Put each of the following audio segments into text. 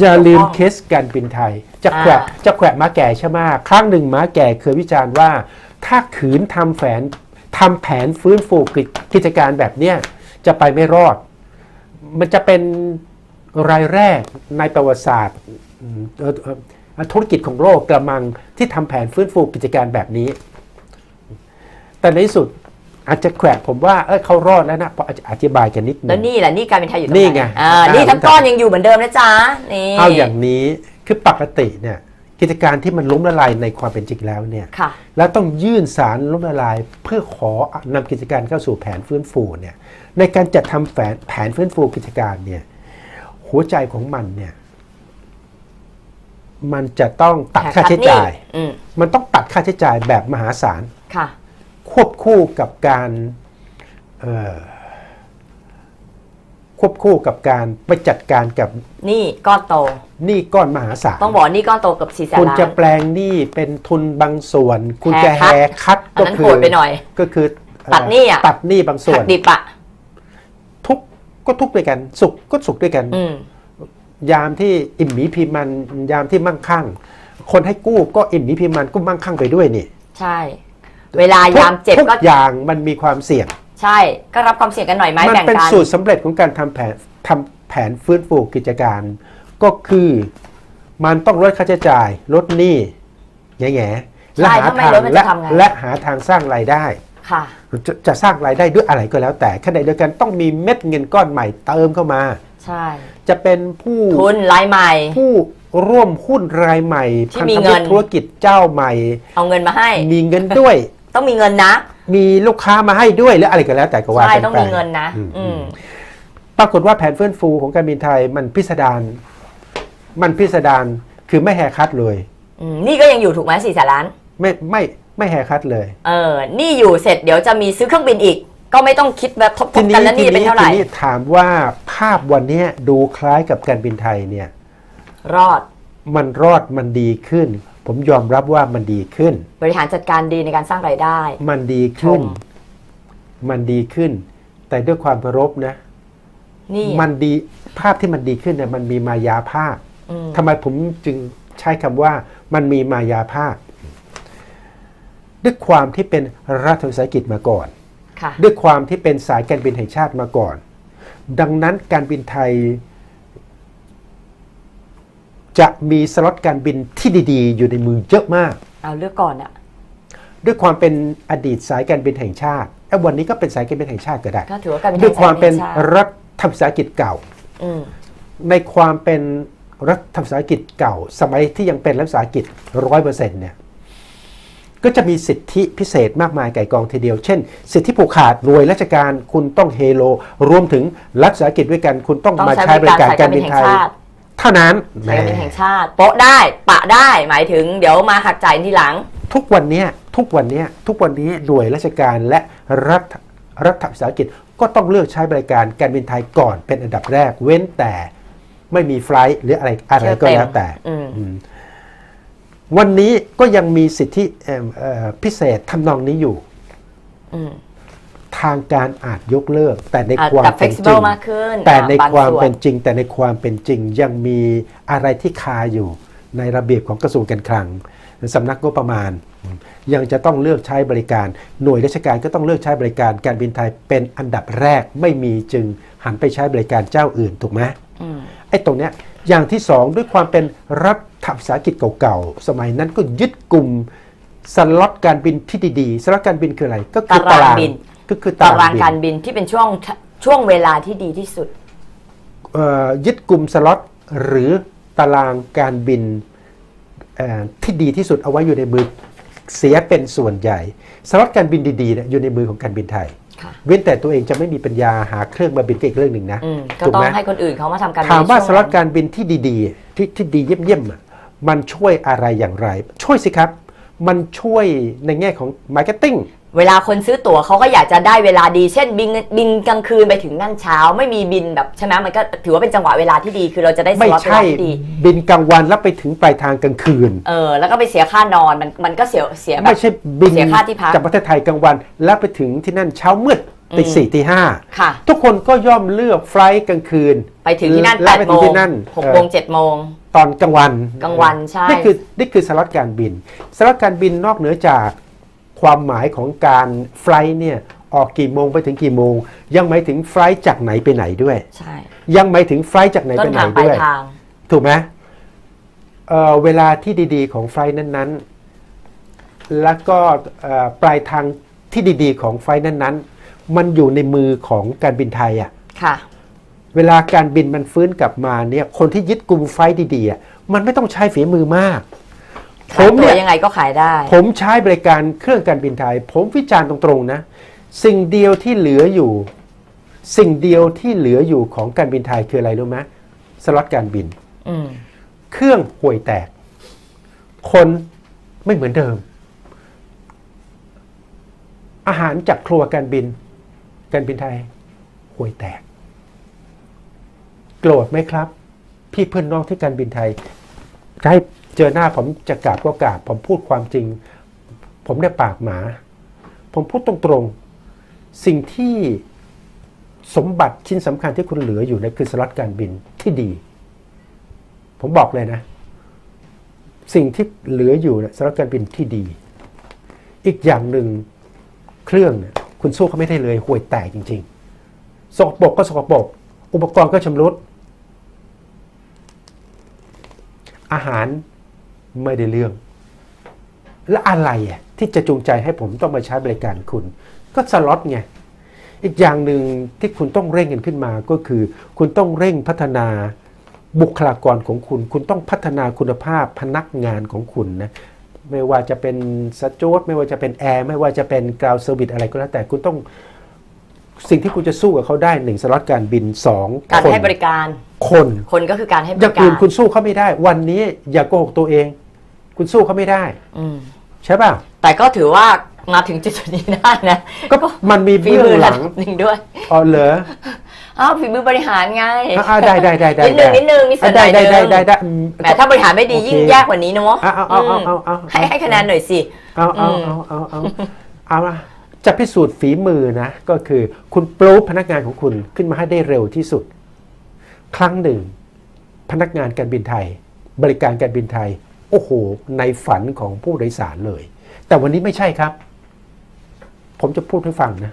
อย่าลืมกี่วข้งเคสการบินไทย จะอ่าแขวะจะแขวะม้าแก่ใช่ไหมครั้งหนึ่งม้าแก่เคยวิจารณ์ว่า ถ้าขืนทำแผนทำแผนฟื้นฟูกิจกิจการแบบเนี้ยจะไปไม่รอด มันจะเป็นรายแรกในประวัติศาสตร์อืมเอ่อเอ่อธุรกิจของโลกกระมังที่ทำแผนฟื้นฟูกิจการแบบนี้ แต่ในที่สุด อาจจะแขวะผมว่าเออเขารอดแล้วนะเพราะอาจจะอธิบายกันนิดนึแล้วงนี่แหละนี่การเป็นไทยอยู่ตรงนี่ไหนไงอ่าอ่านี่ทั้งก้อนยังอยู่เหมือนเดิมนะจ๊ะนี่เอาอย่างนี้คือปกติเนี่ยกิจการที่มันล้มละลายในความเป็นจริงแล้วเนี่ยค่ะแล้วต้องยื่นสารล้มละลายเพื่อขอนำกิจการเข้าสู่แผนฟื้นฟูเนี่ยในการจัดทำแผนแผนฟื้นฟูกิจการเนี่ยหัวใจของมันเนี่ยมันจะต้องตัดค่าใช้จ่ายอืมมันต้องตัดค่าใช้จ่ายแบบมหาศาลค่ะ ควบคู่กับการเอ่อควบคู่กับการไปจัดการกับนี่ก้อนโตหนี้ก้อนมหาศาลต้องบอกว่านี่ก้อนโตเกับสี่แสนคุณล้านจะแปลงหนี้เป็นทุนบางส่วน คุณจะแฮแฮร์คัตคัตอันก็นั้นคืโหดไปหน่อย ก็คือเอ่อตัดหนี้อะตัดหนี้บางส่วหันกดิบอะทุกข์ก็ทุกข์ด้วยกัน สุขก็สุขด้วยกันอืมยามที่อิ่มหมีพีมันยามที่มั่งคั่ง คนให้กู้ก็อิ่มหมีพีมันก็มั่งคั่งไปด้วยนี่ ใช่ เวลายามเจ็บทุกก็อย่างมันมีความเสี่ยง ใช่ ก็รับความเสี่ยงกันหน่อยไหมมัแบ่งเป็นกันสูตรสำเร็จของการทำแผนทำแผนฟื้นฟูกิจการ ก็คือมันต้องลดค่าใช้จ่าย ลดหนี้แง่ๆและใช่หาถ้าไม่ทางลดมันและจะทำไงและหาทางสร้างรายได้ ค่ะ จะจะสร้างรายได้ด้วยอะไรก็แล้วแต่ขณะเดียวกันต้องมีเม็ดเงินก้อนใหม่เติมเข้ามา ใช่ จะเป็นผู้ทุนรายใหม่ ผู้ร่วมหุ้นรายใหม่ที่พันมีธเงิมิตน รธุรกิจเจ้าใหม่ เอาเงินมาให้ มีเงินด้วย ต้องมีเงินนะ มีลูกค้ามาให้ด้วยหรืออะไรก็แล้วแต่ก็ว่าใช่กันต้องไปมีเงินนะ อืม อืม ปรากฏว่าแผนฟื้นฟูของการบินไทยมันพิสดารมันพิสดารคือไม่แหกคัดเลย อืมนี่ก็ยังอยู่ถูกไหมสี่แสนล้าน ไม่ไม่ไม่แหกคัดเลย เออ นี่อยู่เสร็จเดี๋ยวจะมีซื้อเครื่องบินอีก ก็ไม่ต้องคิดแบบทบททีบนี้กันแล้วทีนี่เป็นนี้เท่าไหทีร่ นี้ถามว่าภาพวันนี้ดูคล้ายกับการบินไทยเนี่ย รอด มันรอดมันดีขึ้น ผมยอมรับว่ามันดีขึ้น บริหารจัดการดีในการสร้างรายได้ มันดีขึ้น ชม มันดีขึ้น แต่ด้วยความเคารพนะ นี่มันดีภาพที่มันดีขึ้นเนี่ยมันมีมายาภาพ อืมทำไมผมจึงใช้คำว่ามันมีมายาภาพ ด้วยความที่เป็นรัฐวิสาหกิจมาก่อน ค่ะ ด้วยความที่เป็นสายการบินแห่งชาติมาก่อน ดังนั้นการบินไทย จะมีสล็อตการบินที่ดีๆ อยู่ในมือเยอะมาก เอาเลือกก่อนอะด้วยความเป็นอดีตสายการบินแห่งชาติไอ้วันนี้ก็เป็นสายการบินแห่งชาติก็ได้ ก็ถือว่าการเป็นด้วยความเป็นไทยสายรัฐวิสาหกิจเก่า อืมในความเป็นรัฐวิสาหกิจเก่า สมัยที่ยังเป็นรัฐวิสาหกิจร้อยเปอร์เซ็นต์เนี่ยก็จะมีสิทธิพิเศษมากมายไก่กองทีเดียว เช่น สิทธิผูกขาดรวยราชการคุณต้องเฮโล รวมถึงรัฐวิสาหกิจด้วยกัน คุณต้องต้องมาใช้ใช้บบริริกาการรสายกาการรบิบินนแห่ไทงยชาติเท่านั้นสายการบินแหมแห่งชาติ โป๊ะได้ปะได้หมายถึงเดี๋ยวมาหักจ่ายทีหลัง ทุกวันเนี้ยทุกวันเนี้ยทุกวันนี้หน่วยราชการและรัฐรัฐวิสาหกิจก็ต้องเลือกใช้บริการการบินไทยก่อนเป็นอันดับแรกเว้นแต่ไม่มีไฟลท์หรืออะไรอะไรก็แล้วแต่อืมอืมวันนี้ก็ยังมีสิทธิเอ่อเอ่อพิเศษทำนองนี้อยู่อืม ทางการอาจยกเลิก แต่ในอาจความจะเป็นจริ flexible งมากขึ้นแต่ในบางความส่วนเป็นจริง แต่ในความเป็นจริงยังมีอะไรที่คาอยู่ในระเบียบของกระทรวงการคลังสำนักงบประมาณ ยังจะต้องเลือกใช้บริการ หน่วยราชการก็ต้องเลือกใช้บริการการบินไทยเป็นอันดับแรกไม่มีจึงหันไปใช้บริการเจ้าอื่นถูกไหมอืมไอ้ตรงเนี้ยอย่างที่สองด้วยความเป็นรัฐวิสาหกิจเก่าๆ สมัยนั้นก็ยึดกลุ่ม สล็อตการบินที่ดีๆสล็อตการบินคืออะไร ก็คือตาตารางรางบิน ก็คือตาตารารางงบิการนบินที่เป็นช่วงช่วงเวลาที่ดีที่สุด เอ่อยึดกลุ่มสล็อตหรือตารางการบินเอ่อที่ดีที่สุดเอาไว้อยู่ในมือเสียเป็นส่วนใหญ่สล็อตการบินดีๆเนี่ยอยู่ในมือของการบินไทย ค่ะ เว้นแต่ตัวเองจะไม่มีปัญญาหาเครื่องมาบินก็อีกเรื่องหนึ่งนะอืมก็ถูกต้องไหม ให้คนอื่นเขามาทำการบินถามว่าในสช่งล็อตนั้น การบินที่ดีๆ ที่ที่ดีเยี่ยมๆอะมันช่วยอะไรอย่างไร ช่วยสิครับ มันช่วยในแง่ของมาร์เก็ตติ้งเวลาคนซื้อตั๋วเขาก็อยากจะได้เวลาดี เช่นบินบินกลางคืนไปถึงนั่นเช้า ไม่มีบินแบบใช่ไหมมันก็ถือว่าเป็นจังหวะเวลาที่ดีคือเราจะได้สไม่ล็อตเวใช่ลาที่ดี บินกลางวันแล้วไปถึงปลายทางกลางคืน เออแล้วก็ไปเสียค่านอนมันมันก็เสียเสียแบไม่บใช่บินเสียค่าที่พัก จากประเทศไทยกลางวัน แล้วไปถึงที่นั่นเช้ามืดตีอืมสี่ตีห้าค่ะ ทุกคนก็ย่อมเลือกไฟลท์กลางคืนไปถึงที่นั่นและแปดไปโมถึงงที่นั่นหกเอ่อโมงเจ็ดโมง ตอนกลางวันกลางวันใช่นี่คือนี่คือสล็อตการบินสล็อตการบินนอกเหนือจากความหมายของการไฟลท์เนี่ยออกกี่โมงไปถึงกี่โมง ยังหมายถึงไฟลท์จากไหนไปไหนด้วย ใช่ ยังหมายถึงไฟลท์จากไหนต้ไปนไหนทางปลาด้ยวยทางถูกไหมเอ่อเวลาที่ดี ๆ ของไฟลท์นั้น ๆ แล้วก็เอ่อปลายทางที่ดี ๆ ของไฟลท์นั้น ๆ มันอยู่ในมือของการบินไทยอะค่ะ เวลาการบินมันฟื้นกลับมาเนี่ยคนที่ยึดกลุ่มไฟลท์ดีๆอะมันไม่ต้องใช้ฝีมือมากผขายมตัวเนี่ยยังไงก็ขายได้ ผมใช้บริการเครื่องการบินไทย ผมวิจารณ์ตรงๆนะ สิ่งเดียวที่เหลืออยู่ สิ่งเดียวที่เหลืออยู่ของการบินไทยคืออะไรรู้ไหมสล็อตการบินอืมเครื่องห่วยแตก คนไม่เหมือนเดิม อาหารจากครัวการบิน การบินไทยห่วยแตก โกรธไหมครับ พี่เพื่อนน้องที่การบินไทยจะให้เจอหน้าผมจะกราบก็กราบ ผมพูดความจริง ผมได้ปากหมา ผมพูดตรงๆ สิ่งที่สมบัติชิ้นสำคัญที่คุณเหลืออยู่เนคือสล็อตการบินที่ดี ผมบอกเลยนะ สิ่งที่เหลืออยู่นี่ยสำหรับการบินที่ดี อีกอย่างหนึ่งเครื่องเนี่ยคุณสู้เขาไม่ได้เลยห่วยแตกจริง ๆสกปรกก็สกปรกอุปกรณ์ก็ชำรุด อาหารไม่ได้เรื่อง และอะไรอะที่จะจูงใจให้ผมต้องมาใช้บริการคุณ ก็สล็อตไง อีกอย่างหนึ่งที่คุณต้องเร่งกันขึ้นมาก็คือ คุณต้องเร่งพัฒนาบุคลากรของคุณ คุณต้องพัฒนาคุณภาพพนักงานของคุณนะไม่ว่าจะเป็นสจวตไม่ว่าจะเป็นแอร์ไม่ว่าจะเป็นกราวเซอร์วิสอะไรก็แล้วแต่คุณต้อง สิ่งที่คุณจะสู้กับเขาได้หนึ่งสล็อตการบินสองการคนให้บริการคนคนก็คือการให้บอย่างริกาอื่รนคุณสู้เขาไม่ได้ วันนี้อย่าโกหกตัวเอง คุณสู้เขาไม่ได้ อืมใช่ป่ะแต่ก็ถือว่ามาถึงจุดๆนี้ได้นะก็มันมีฝีเบื้องมือหระลังดับหนึ่งด้วยอ๋อเหรออ้าวฝีมือบริหารไงอะอะได้ได้ได้ได้นิดนึงได้นิดนึงมีส่วนได้หน่ได้อยได้นึงได้ได้อืม แหมถ้าบริหารไม่ดีโอเคยิ่งยากกว่านี้เนอะเอาเอาเอาเอาเอาเอา ให้ให้คะแนนหน่อยสิ เอาเอาอืมเอาเอาเอาเอาละ จะพิสูจน์ฝีมือนะก็คือคุณปลูพนักงานของคุณขึ้นมาให้ได้เร็วที่สุด ครั้งหนึ่ง พนักงานการบินไทย บริการการบินไทย โอ้โห ในฝันของผู้โดยสารเลย แต่วันนี้ไม่ใช่ครับ ผมจะพูดให้ฟังนะ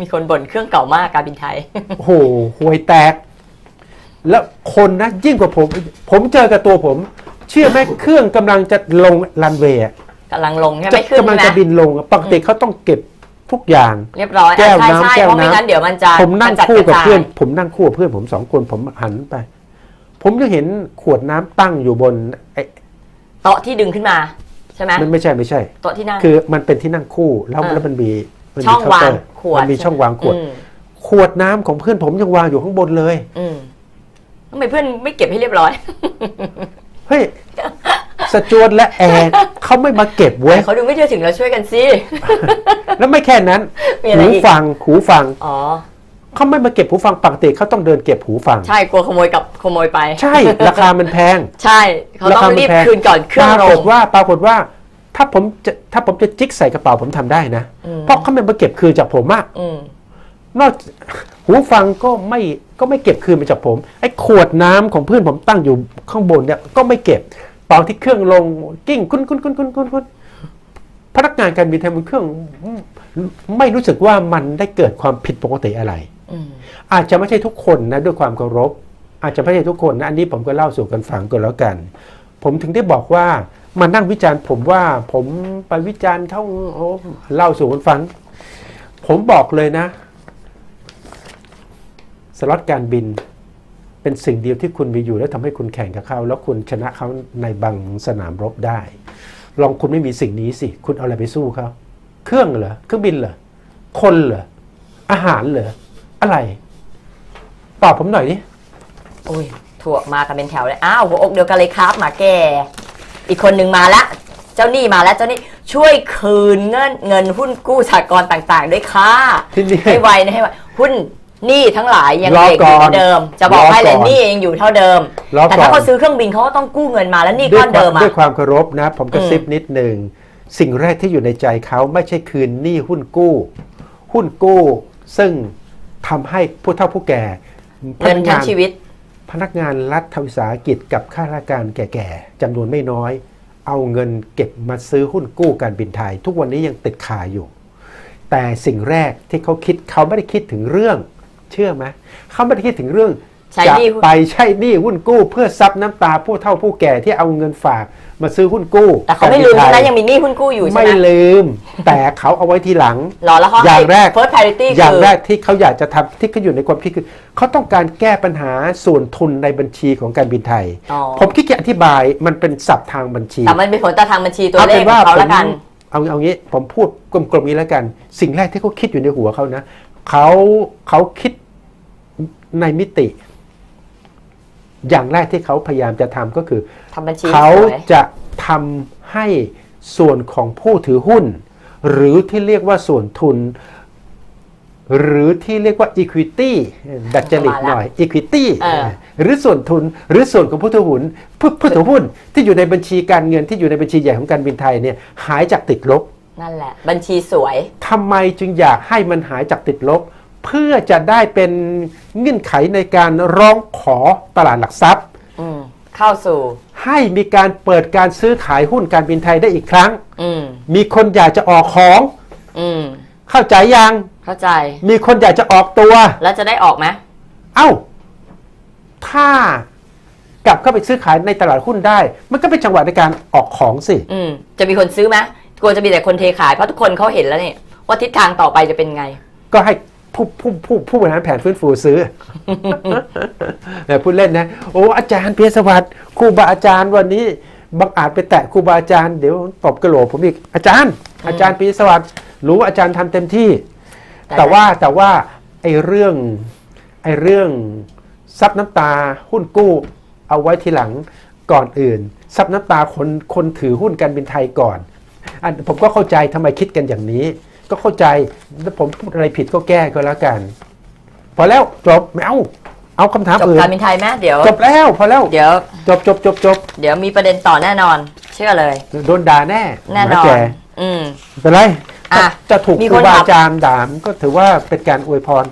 มีคนบ่นเครื่องเก่ามากการบินไทย โอ้โหห่วยแตก แล้วคนนะยิ่งกว่าผม ผมเจอกับตัวผม เชื่อไหมเครื่องกำลังจะลงรันเวย์อะกำลังลงใช่ไหมจะขึ้นกำลังใช่จะไหมบินลงอะปกติเขาต้องเก็บ ทุกอย่างเรียบร้อยแก้วอะใช่น้ำใช่แก้วเพราะไม่น้ำงั้นเดี๋ยวมันจะผมนั่งจัดคู่กับระจายเพื่อน ผมนั่งคู่กับเพื่อนผมสองคนผมหันไป ผมจะเห็นขวดน้ำตั้งอยู่บนไอ้โต๊ะที่ดึงขึ้นมาใช่ไหมมันไม่ใช่ไม่ใช่โต๊ะที่นั่งคือมันเป็นที่นั่งคู่แล้วอ่าแล้วมันมีมันช่มีองเคาน์เตอร์วางขวดมันมีช่องวางขวดอืมขวดน้ำของเพื่อนผมยังวางอยู่ข้างบนเลย อืมทำไมเพื่อนไม่เก็บให้เรียบร้อยเฮ้ย สจวตและแอร์เขาไม่มาเก็บเว้ยเขาดูไม่เชื่อถึงเราช่วยกันสิแล้วไม่แค่นั้นมีอะไรหูอีกฟังหูฟังอ๋อเขาไม่มาเก็บหูฟังปกติเขาต้องเดินเก็บหูฟัง ใช่กลัวขโมยกับขโมยไป ใช่ราคามันแพง ใช่เขาต้องรีบคืนก่อนเครื่องปลรากฏงว่าปรากฏว่าถ้าผมจะถ้าผมจะจิกใส่กระเป๋าผมทำได้นะอืมเพราะเขาไม่มาเก็บคืนจากผมอะอืมนอกหูฟังก็ไม่ก็ไม่เก็บคืนมาจากผม ไอ้ขวดน้ำของเพื่อนผมตั้งอยู่ข้างบนเนี่ยก็ไม่เก็บ ตอนที่เครื่องลงกิ้งคุ้นคุ้นคุ้นคุ้นคุ้นคุ้นพนักงานการบินไทยบนเครื่อง ไม่รู้สึกว่ามันได้เกิดความผิดปกติอะไรอืมอาจจะไม่ใช่ทุกคนนะด้วยความเคารพ อาจจะไม่ใช่ทุกคนนะอันนี้ผมก็เล่าสู่กันฟังก็แล้วกัน ผมถึงได้บอกว่ามานั่งวิจารณ์ ผมว่าผมไปวิจารณ์เขาโอ้เล่าสู่กันฟัง ผมบอกเลยนะ สล็อตการบิน เป็นสิ่งเดียวที่คุณมีอยู่แล้วทำให้คุณแข่งกับเขา แล้วคุณชนะเขาในบางสนามรบได้ ลองคุณไม่มีสิ่งนี้สิ คุณเอาอะไรไปสู้เขาเครื่องเหรอเครื่องบินเหรอคนเหรออาหารเหรออะไร ตอบผมหน่อยดิโอ้ยถั่วมากันเป็นแถวเลยอ้าวหัวอกเดียวกันเลยครับหมาแก่อีกคนหนึ่งมาละเจ้าหนี้มาแล้วเจ้าหนี้ช่วยคืนเงินเงินหุ้นกู้สากลต่าง ๆ ด้วยค่ะที่นี่ให้ไวนะให้ไวหุ้น หนี้ทั้งหลายยังรอเด็กอยู่ก่อนเหมือนเดิม จะบอกรอให้เลยก่อนหนี้ยังอยู่เท่าเดิม รอแต่ก่อถ้านเขาซื้อเครื่องบินเขาก็ต้องกู้เงินมาแล้วหนี้ด้ก้วอยนควาเดิมมอะด้วยความเคารพนะผมกระซิบนิดหนึ่ง สิ่งแรกที่อยู่ในใจเขาไม่ใช่คืนหนี้หุ้นกู้ หุ้นกู้ ซึ่งทำให้ผู้เฒ่าผู้แก่พเงินนักทั้งางนชีวิต พนักงานรัฐวิสาหกิจกับข้าราชการแก่ๆจำนวนไม่น้อย เอาเงินเก็บมาซื้อหุ้นกู้การบินไทย ทุกวันนี้ยังติดขาอยู่ แต่สิ่งแรกที่เขาคิดเขาไม่ได้คิดถึงเรื่อง เชื่อไหมเขาไม่ได้คิดถึงเรื่องใช้จะหนี้หุ้นไปใช้หนี้หุ้นกู้ เพื่อซับน้ำตาผู้เฒ่าผู้แก่ที่เอาเงินฝากมาซื้อหุ้นกู้ แต่เขาไม่ลืมกใช่รไหมบินทยังมีหนี้หุ้นกู้อยู่ใช่ไม่ไหมลืม แต่เขาเอาไว้ทีหลังรอแล้วเขาอย่างแรกเฟิร์ส priority อย่างคือแรกที่เขาอยากจะทำที่เขาอยู่ในความคิดคือเขาต้องการแก้ปัญหาส่วนทุนในบัญชีของการบินไทยอ๋อผมคิดจะอธิบายมันเป็นศัพท์ทางบัญชีแต่มันเป็นผลต่อทางบัญชีตัวเอาเลเป็ขนขว่าองเขาผมละกันเอาเอางี้ผมพูดกลมๆนี้แล้วกัน สิ่งแรกที่เขาคิดอยู่ในหัวเขานะเขาเขาคิด ในมิติ อย่างแรกที่เขาพยายามจะทำก็คือทำบัญชีเขาสวยจะทำให้ส่วนของผู้ถือหุ้น หรือที่เรียกว่าส่วนทุน หรือที่เรียกว่า equity ดัดจริตหน่อย equity เออหรือส่วนทุนหรือส่วนของผู้ถือหุ้นผู้ผู้ถือหุ้นที่อยู่ในบัญชีการเงินที่อยู่ในบัญชีใหญ่ของการบินไทยเนี่ยหายจากติดลบนั่นแหละ บัญชีสวยทำไมจึงอยากให้มันหายจากติดลบ เพื่อจะได้เป็นเงื่อนไขในการร้องขอตลาดหลักทรัพย์ อืมเข้าสู่ ให้มีการเปิดการซื้อขายหุ้นการบินไทยได้อีกครั้ง อืมมีคนอยากจะออกของ อืมเข้าใจยัง เข้าใจ มีคนอยากจะออกตัว แล้วจะได้ออกไหมเอ้า ถ้ากลับเข้าไปซื้อขายในตลาดหุ้นได้ มันก็เป็นจังหวะในการออกของสิ อืมจะมีคนซื้อไหมกลัวจะมีแต่คนเทขายเพราะทุกคนเขาเห็นแล้วเนี่ยว่าทิศทางต่อไปจะเป็นไง ก็ให้ ผู้ผู้ผู้ผู้บริหารแผนฟื้นฟูซื้อแต่พูดเล่นนะโอ้อาจารย์เพียรสวัสดิ์ครูบาอาจารย์วันนี้บังอาจไปแตะครูบาอาจารย์เดี๋ยวตบกระโหลกผมอีกอาจารย์ อาจารย์เพียรสวัสดิ์รู้ว่าอาจารย์ทำเต็มที่แต่แต่ว่าแต่ว่าไอ้เรื่องไอ้เรื่องซับน้ำตาหุ้นกู้ เอาไว้ทีหลังก่อนอื่นซับน้ำตาคนคนถือหุ้นการบินไทยก่อนอันผมก็เข้าใจทำไมคิดกันอย่างนี้ ก็เข้าใจแล้วผมพูดอะไรผิดก็แก้ก็แล้วกัน พอแล้วจบไม่เอาเอาคำถามจบอื่นการบินไทยไหมเดี๋ยว จบแล้วพอแล้วเดี๋ยว จบจบจบจบเดี๋ยวมีประเด็นต่อแน่นอน เชื่อเลย โดนด่าแน่แน่หนมาอนแก่อืม เป็นไรอะจะถูกมีครูคนบาถาม อาจารย์ด่ามนก็ถือว่าเป็นการอวยพร